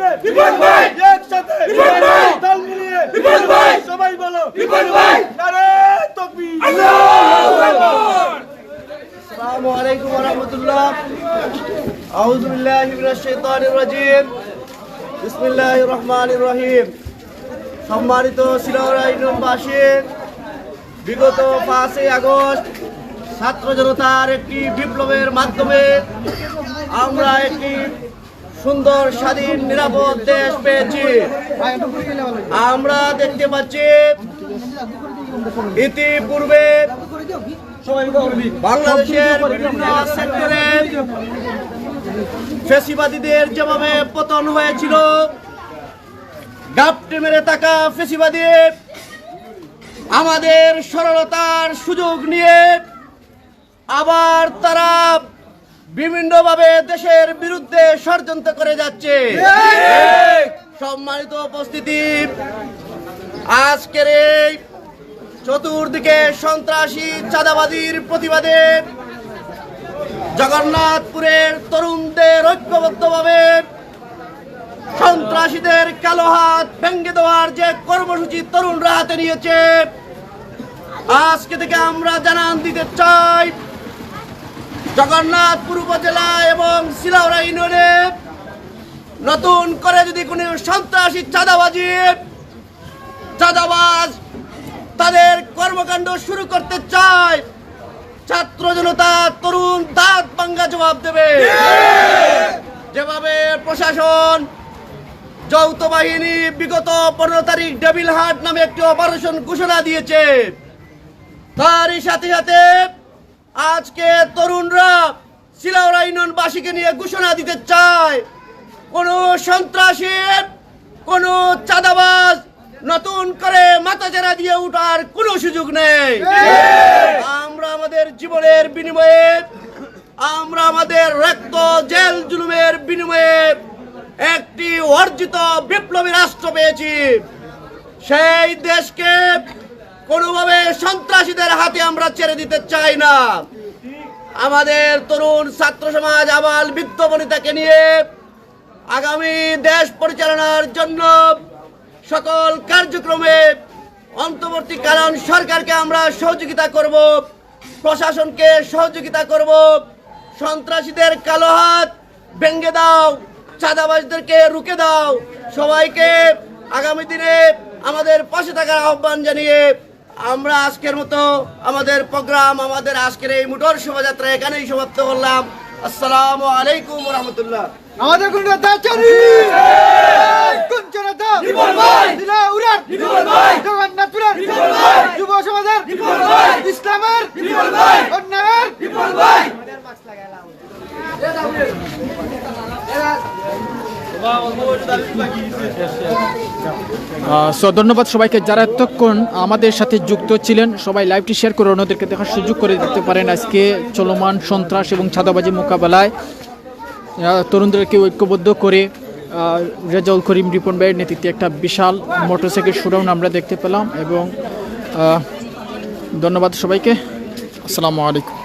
জুড়ে বিপুল ভাই! একসাথে বিপুল ভাই! তাল মিলিয়ে বিপুল ভাই! সবাই বলো বিপুল ভাই! নারে তকবীর আল্লাহু আকবার আসসালামু আলাইকুম ওয়া রাহমাতুল্লাহ আউযু বিল্লাহি মিনাশ শাইতানির রাজিম বিসমিল্লাহির রহমানির রহিম সম্মানিত বিগত পাঁচই আগস্ট ছাত্র জনতার একটি বিপ্লবের মাধ্যমে আমরা একটি সুন্দর, স্বাধীন, নিরাপদ দেশ পেয়েছি। আমরা দেখতে পাচ্ছি ইতিপূর্বে বাংলাদেশের বিভিন্ন সেক্টরে ফেসিবাদীদের যেভাবে পতন হয়েছিল, গাপটে মেরে থাকা ফেসিবাদী আমাদের সরলতার সুযোগ নিয়ে আবার তারা বিভিন্নভাবে দেশের বিরুদ্ধে ষড়যন্ত্র করে যাচ্ছে। সম্মানিত উপস্থিতি আজকের এই চতুর্দিকে সন্ত্রাসী চাঁদাবাদীর প্রতিবাদে জগন্নাথপুরের তরুণদের ঐক্যবদ্ধভাবে সন্ত্রাসীদের কালো হাত ভেঙ্গে দেওয়ার যে কর্মসূচি তরুণরা হাতে নিয়েছে আজকে থেকে আমরা জানান দিতে চাই জগন্নাথপুর উপজেলা এবং শিলাউড়া ইউনিয়নে নতুন করে যদি কোনো সন্ত্রাসী চাঁদাবাজি, চাঁদাবাজ তাদের কর্মকাণ্ড শুরু করতে চায়, ছাত্র জনতা তরুণ দাঁত ভাঙ্গা জবাব দেবে। যেভাবে প্রশাসন, যৌথ বাহিনী বিগত পনেরো তারিখ ডেভিল হাট নামে একটি অপারেশন ঘোষণা দিয়েছে, তারই সাথে সাথে আজকে তরুণরা শিলাউড়া ইউনিয়নবাসীকে নিয়ে ঘোষণা দিতে চায়, কোনো সন্ত্রাসী কোনো চাঁদাবাজ নতুন করে মাথাচারা দিয়ে উঠার কোনো সুযোগ নেই। আমরা আমাদের জীবনের বিনিময়ে, আমরা আমাদের রক্ত জেল জুলুমের বিনিময়ে একটি অর্জিত বিপ্লবী রাষ্ট্র পেয়েছি। সেই দেশকে কোনোভাবে সন্ত্রাসীদের হাতে আমরা ছেড়ে দিতে চাই না। আমাদের তরুণ ছাত্র সমাজ আবাল বৃদ্ধ বনিতাকে নিয়ে আগামী দেশ পরিচালনার জন্য সকল কার্যক্রমে অন্তর্বর্তী কারণ সরকারকে আমরা সহযোগিতা করব, প্রশাসনকে সহযোগিতা করব। সন্ত্রাসীদের কালো হাত ভেঙ্গে দাও, চাঁদাবাজদেরকে রুখে দাও। সবাইকে আগামী দিনে আমাদের পাশে থাকার আহ্বান জানিয়ে আমরা আজকের মতো আমাদের প্রোগ্রাম আমাদের আজকের এই মোটর শোভাযাত্রা এখানেই সমাপ্ত করলাম আসসালামু আলাইকুম রহমতুল্লাহ আমাদের কোন নেতা চারি কোন জনতা বিপুল ভাই! দিলা উড়ার বিপুল ভাই! জগন্নাথপুরের বিপুল ভাই! যুব সমাজের বিপুল ভাই! ইসলামের বিপুল ভাই! অন্যায়ের বিপুল ভাই সো ধন্যবাদ সবাইকে যারা এতক্ষণ আমাদের সাথে যুক্ত ছিলেন। সবাই লাইভটি শেয়ার করে অন্যদেরকে দেখার সুযোগ করে দিতে পারেন। আজকে চলমান সন্ত্রাস এবং ছাদাবাজি মোকাবেলায় তরুণদেরকে ঐক্যবদ্ধ করে রেজাউল করিম রিপন ভাইয়ের নেতৃত্বে একটা বিশাল মোটরসাইকেল শোডাউন আমরা দেখতে পেলাম এবং ধন্যবাদ সবাইকে। আসসালামু আলাইকুম।